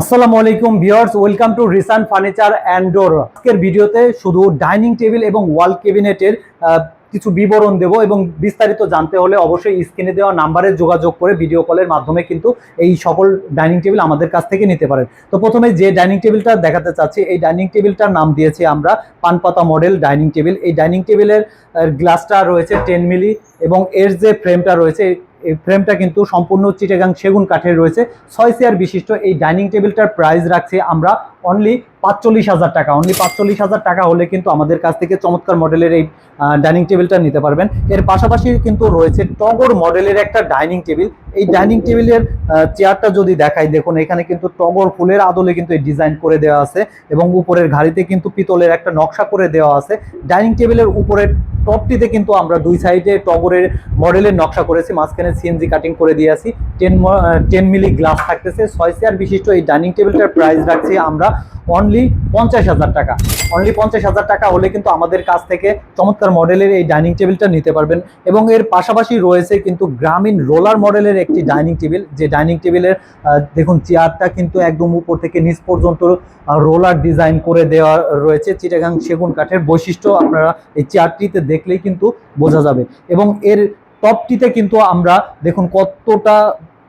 আসসালামু আলাইকুম viewers, welcome to Risan furniture and door. আজকের ভিডিওতে শুধু ডাইনিং টেবিল এবং ওয়াল ক্যাবিনেটের কিছু বিবরণ দেব এবং বিস্তারিত জানতে হলে অবশ্যই স্ক্রিনে দেওয়া নাম্বারে যোগাযোগ করে ভিডিও কলের মাধ্যমে কিন্তু এই সকল ডাইনিং টেবিল আমাদের কাছ থেকে নিতে পারেন। তো প্রথমে যে ডাইনিং টেবিলটা দেখাতে চাচ্ছি, এই ডাইনিং টেবিলটার নাম দিয়েছি আমরা পানপাতা মডেল ডাইনিং টেবিল। এই ডাইনিং টেবিলের গ্লাসটা রয়েছে টেন মিলি এবং এর যে ফ্রেমটা রয়েছে এই ফ্রেমটা কিন্তু সম্পূর্ণ চিটেগাং সেগুন কাঠের রয়েছে। ছয় চেয়ার বিশিষ্ট এই ডাইনিং টেবিলটার প্রাইস রাখছি আমরা অনলি পাঁচচল্লিশ হাজার টাকা অনলি পাঁচচল্লিশ হাজার টাকা হলে কিন্তু আমাদের কাছ থেকে চমৎকার মডেলের এই ডাইনিং টেবিলটা নিতে পারবেন। এর পাশাপাশি কিন্তু রয়েছে টগর মডেলের একটা ডাইনিং টেবিল এই ডাইনিং টেবিলের চেয়ারটা যদি দেখাই, দেখুন এখানে কিন্তু টগর ফুলের আদলে কিন্তু এই ডিজাইন করে দেওয়া আছে এবং উপরের ঘাড়িতে কিন্তু পিতলের একটা নকশা করে দেওয়া আছে। ডাইনিং টেবিলের উপরের টপটিতে কিন্তু আমরা দুই সাইডে টগরের মডেলের নকশা করেছি, মাঝখানে সিএনজি কাটিং করে দিয়ে আসি। টেন টেন মিলি গ্লাস থাকতেছে। ছয় চেয়ার বিশিষ্ট এই ডাইনিং টেবিলটার প্রাইস রাখছি আমরা অনলি পঞ্চাশ হাজার টাকা। অনলি পঞ্চাশ হাজার টাকা হলে কিন্তু আমাদের কাছ থেকে চমৎকার মডেলের এই ডাইনিং টেবিলটা নিতে পারবেন এবং এর পাশাপাশি রয়েছে কিন্তু গ্রামীণ রোলার মডেলের একটি ডাইনিং টেবিল যে ডাইনিং টেবিলের দেখুন চেয়ারটা কিন্তু একদম উপর থেকে নিচ পর্যন্ত রোলার ডিজাইন করে দেওয়া রয়েছে। চিটাগাং সেগুন কাঠের বৈশিষ্ট্য আপনারা এই চেয়ারটিতে দেখলেই কিন্তু বোঝা যাবে। এবং এর টপটিতে কিন্তু আমরা দেখুন কতটা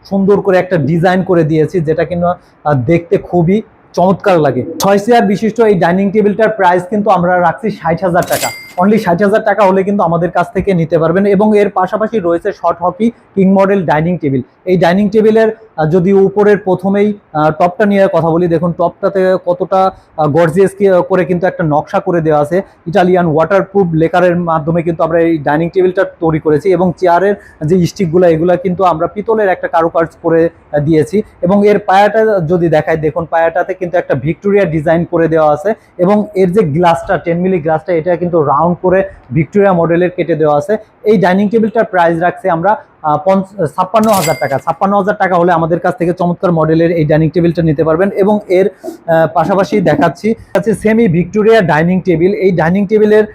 সুন্দর করে একটা ডিজাইন করে দিয়েছি যেটা আহ, দেখতে খুবই চমৎকার লাগে। ছয় চেয়ার বিশিষ্ট এই ডাইনিং টেবিলটার প্রাইস কিন্তু আমরা রাখছি ষাট হাজার টাকা। অনলি ষাট হাজার টাকা হলে কিন্তু আমাদের কাছ থেকে নিতে পারবেন এবং এর পাশাপাশি রয়েছে short hockey king model dining table এই ডাইনিং টেবিলের যদি উপরের প্রথমেই টপটা নিয়ে কথা বলি, দেখুন টপটাতে কতটা গর্জিয়াস করে কিন্তু একটা নকশা করে দেওয়া আছে। ইটালিয়ান ওয়াটারপ্রুফ লেকারের মাধ্যমে কিন্তু আমরা এই ডাইনিং টেবিলটা তৈরি করেছি এবং চেয়ারের যে স্টিকগুলো এগুলো কিন্তু আমরা পিতলের একটা কারুকাজ করে দিয়েছি এবং এর পায়াটা যদি দেখায় দেখুন পায়াটাতে কিন্তু একটা ভিক্টোরিয়া ডিজাইন করে দেওয়া আছে এবং এর যে গ্লাসটা টেন মিলি গ্লাসটা, এটা কিন্তু রাউন্ড করে ভিক্টোরিয়া মডেলের কেটে দেওয়া আছে। এই ডাইনিং টেবিলটার প্রাইস রাখছে আমরা ছাপ্পান্ন হাজার টাকা। ছাপ্পান্ন হাজার টাকা হলে আমাদের কাছ থেকে চমৎকার মডেলের এই ডাইনিং টেবিলটা নিতে পারবেন এবং এর পাশাপাশি দেখাচ্ছি, আছে সেমি ভিক্টোরিয়া ডাইনিং টেবিল এই ডাইনিং টেবিলের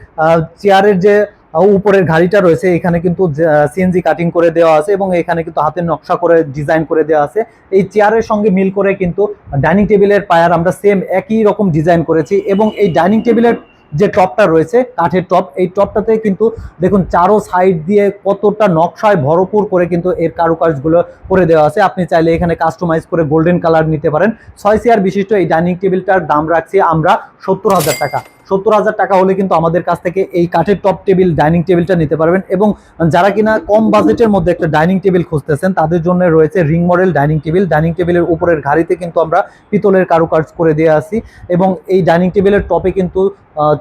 চেয়ারের যে উপরের ঘাড়িটা রয়েছে, এখানে কিন্তু সিএনজি কাটিং করে দেওয়া আছে এবং এখানে কিন্তু হাতের নকশা করে ডিজাইন করে দেওয়া আছে। এই চেয়ারের সঙ্গে মিল করে কিন্তু ডাইনিং টেবিলের পায়ার আমরা সেম একই রকম ডিজাইন করেছি এবং এই ডাইনিং টেবিলের যে টপটা রয়েছে, কাঠের টপ, এই টপটাতে কিন্তু দেখুন চারো সাইড দিয়ে কতটা নকশায় ভরপুর করে কিন্তু এর কারুকাজগুলো করে দেওয়া আছে। আপনি চাইলে এখানে কাস্টমাইজ করে গোল্ডেন কালার নিতে পারেন। ছয় চেয়ার বিশিষ্ট এই ডাইনিং টেবিলটার দাম রাখছি আমরা সত্তর হাজার টাকা। সত্তর হাজার টাকা হলে কিন্তু আমাদের কাছ থেকে এই কাঠের টপ টেবিল ডাইনিং টেবিলটা নিতে পারবেন। এবং যারা কিনা কম বাজেটের মধ্যে একটা ডাইনিং টেবিল খুঁজতেছেন, তাদের জন্য রয়েছে ring model dining table dining টেবিলের উপরের ঘাড়িতে কিন্তু আমরা পিতলের কারুকাজ করে দিয়ে আসি এবং এই ডাইনিং টেবিলের টপে কিন্তু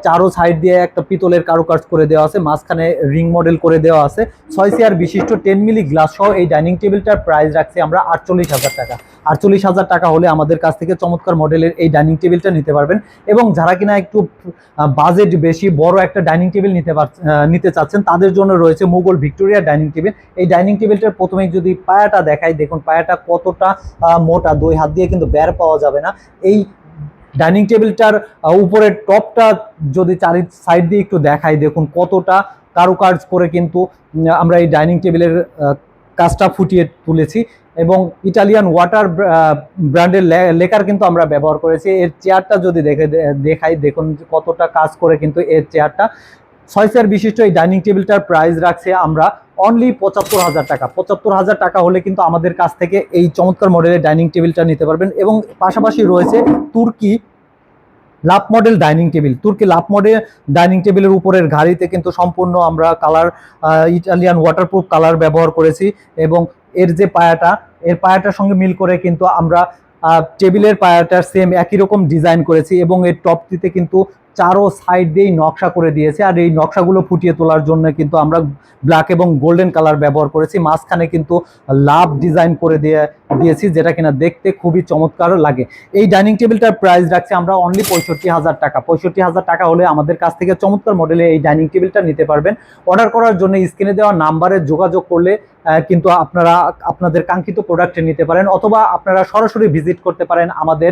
চারো সাইড দিয়ে একটা পিতলের কারুকাজ করে দেওয়া আছে, মাঝখানে রিং মডেল করে দেওয়া আছে। ছয় চেয়ার বিশিষ্ট টেন মিলি গ্লাস সহ এই ডাইনিং টেবিলটার প্রাইস রাখছি আমরা আটচল্লিশ হাজার টাকা। আটচল্লিশ হাজার টাকা হলে আমাদের কাছ থেকে চমৎকার মডেলের এই ডাইনিং টেবিলটা নিতে পারবেন। এবং যারা কিনা একটু বাজেট বেশি বড় একটা ডাইনিং টেবিল নিতে নিতে চাচ্ছেন তাদের জন্য রয়েছে মুঘল ভিক্টোরিয়া ডাইনিং টেবিল এই ডাইনিং টেবিলটার প্রথমে যদি পায়াটা দেখাই দেখুন পায়াটা কতটা মোটা দুই হাত দিয়ে কিন্তু বের পাওয়া যাবে না। এই ডাইনিং টেবিলটার আহ, উপরের টপটা যদি চারি সাইড দিয়ে একটু দেখাই দেখুন কতটা কারুকাজ করে কিন্তু আমরা এই ডাইনিং টেবিলের কাজটা ফুটিয়ে তুলেছি এবং ইটালিয়ান ওয়াটার ব্র্যান্ডের লেকার কিন্তু আমরা ব্যবহার করেছি। এর চেয়ারটা যদি দেখে দেখাই, দেখুন কতটা কাজ করে কিন্তু এর চেয়ারটা। ছয় বিশিষ্ট এই ডাইনিং টেবিলটার প্রাইস রাখছে আমরা অনলি পঁচাত্তর হাজার টাকা। পঁচাত্তর হাজার টাকা হলে কিন্তু আমাদের কাছ থেকে এই চমৎকার মডেলের ডাইনিং টেবিলটা নিতে পারবেন এবং পাশাপাশি রয়েছে তুর্কি লাভ মডেল ডাইনিং টেবিল। তুর্কি লাভ মডেল ডাইনিং টেবিলের উপরের ঘাড়িতে কিন্তু সম্পূর্ণ আমরা কালার ইটালিয়ান ওয়াটারপ্রুফ কালার ব্যবহার করেছি এবং এর যে পায়াটা, এর পায়াটার সঙ্গে মিল করে কিন্তু আমরা টেবিলের পায়াটার সেম একই রকম ডিজাইন করেছি এবং এর টপটিতে কিন্তু চারো সাইড দিয়েই নকশা করে দিয়েছে আর এই নকশাগুলো ফুটিয়ে তোলার জন্য কিন্তু আমরা ব্ল্যাক এবং গোল্ডেন কালার ব্যবহার করেছি। মাঝখানে কিন্তু লাভ ডিজাইন করে দিয়ে দিয়েছি, যেটা কিনা দেখতে খুবই চমৎকার লাগে। এই ডাইনিং টেবিলটার প্রাইস রাখছি আমরা অনলি পঁয়ষট্টি হাজার টাকা। পঁয়ষট্টি হাজার টাকা হলে আমাদের কাছ থেকে চমৎকার মডেলে এই ডাইনিং টেবিলটা নিতে পারবেন। অর্ডার করার জন্য স্ক্রিনে দেওয়া নাম্বারে যোগাযোগ করলে কিন্তু আপনারা, আপনাদের কাঙ্ক্ষিত প্রোডাক্টে নিতে পারেন অথবা আপনারা সরাসরি ভিজিট করতে পারেন আমাদের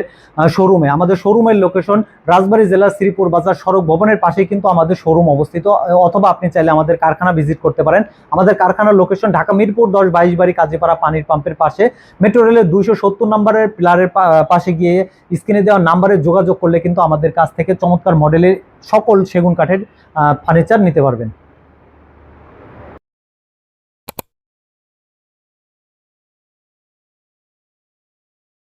শোরুমে আমাদের শোরুমের লোকেশন রাজবাড়ী জেলার শ্রীপুর বাজার সড়ক ভবনের পাশেই কিন্তু আমাদের শোরুম অবস্থিত। অথবা আপনি চাইলে আমাদের কারখানা ভিজিট করতে পারেন। আমাদের কারখানার লোকেশন ঢাকা মিরপুর দশ বাইশ বাড়ি কাজীপাড়া পানির পাম্পের পাশে। মেট্রো রেলের দুইশো সত্তর নম্বরের পিলারের পাশে গিয়ে স্ক্রিনে দেওয়া নাম্বারে যোগাযোগ করলে কিন্তু আমাদের কাছ থেকে চমৎকার মডেলের সকল সেগুন কাঠের ফার্নিচার নিতে পারবেন।